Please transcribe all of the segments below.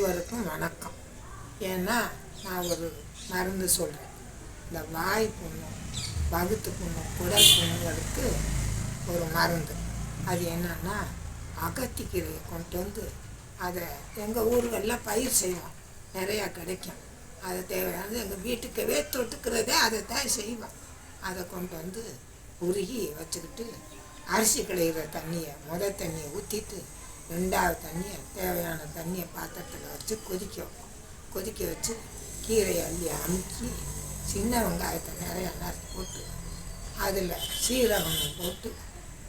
வணக்கம். ஏன்னா நான் ஒரு மருந்து சொல்கிறேன் இந்த வாய் புண்ணும் வகுத்து புண்ணும் குடல் புண்ணுகளுக்கு ஒரு மருந்து. அது என்னன்னா அகத்திக்கீரையை கொண்டு வந்து அதை எங்கள் ஊர்களெலாம் பயிர் செய்வோம். நிறையா கிடைக்கும். அது தேவையானது எங்கள் வீட்டுக்கவே தொட்டுக்கிறதே அதை தான் செய்வோம். அதை கொண்டு வந்து உருகி வச்சுக்கிட்டு அரிசி களையிற தண்ணியை முத தண்ணியை ஊற்றிட்டு ரெண்டாவது தண்ணியை தேவையான தண்ணியை பாத்திரத்தில் வச்சு கொதிக்க வைப்போம் கொதிக்க வச்சு கீரையை அள்ளி அமுக்கி சின்ன வெங்காயத்தை நிறையா நறுக்கி போட்டு அதில் சீரகம் போட்டு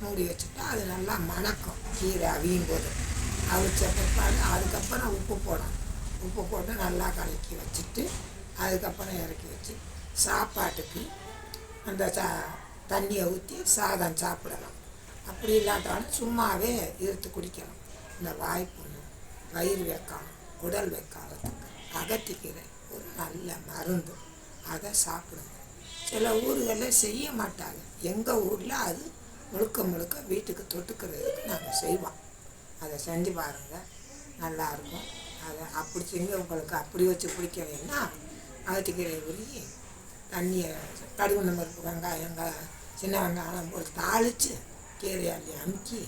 மூடி வச்சுட்டா அது நல்லா மணக்கும். கீரை அவியும் போது. அவிச்ச பிற்பாடு அதுக்கப்புறம் உப்பு போடணும். உப்பு போட்டு நல்லா கலக்கி வச்சுட்டு அதுக்கப்புறம் இறக்கி வச்சு சாப்பாட்டுக்கு அந்த சா தண்ணியை ஊற்றி சாதம் சாப்பிடலாம் அப்படி இல்லாட்டாலும் சும்மாவே இருத்து குடிக்கணும். இந்த வாய்ப்புண்ணு வயிறு வைக்காம உடல் வைக்காததுக்கு அகத்திக்கீரை ஒரு நல்ல மருந்து. அதை சாப்பிடுங்க. சில ஊர்களில் செய்ய மாட்டாங்க. எங்கள் ஊரில் அது முழுக்க முழுக்க வீட்டுக்கு தொட்டுக்கிறதுக்கு நாங்கள் செய்வோம். அதை செஞ்சு பாருங்கள் நல்லாயிருக்கும் அதை அப்படி செஞ்சு உங்களுக்கு அப்படி வச்சு பிடிக்கலைன்னா அகத்திக்கீரை உருகி தண்ணியை கடுகு நம்பருக்கு வெங்காயம் சின்ன வெங்காயம் போட்டு தாளித்து கீரையாளி அமுக்கி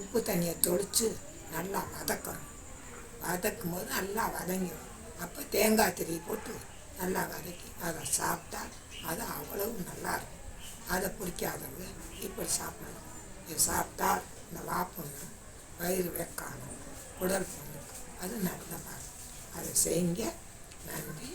உப்பு தண்ணியை தொளித்து நல்லா வதக்கணும். வதக்கும் போது நல்லா வதங்கிடும். அப்போ தேங்காய் திரி போட்டு நல்லா வதக்கி அதை சாப்பிட்டா அது அவ்வளவு நல்லாயிருக்கும் அதை பிடிக்காதவங்க இப்படி சாப்பிடணும் இது சாப்பிட்டா இந்த வாப்பொண்ணு வயிறு வைக்காமல் குடல் பொண்ணு அது நல்ல மருந்து அதை செய்யுங்க. நன்றி.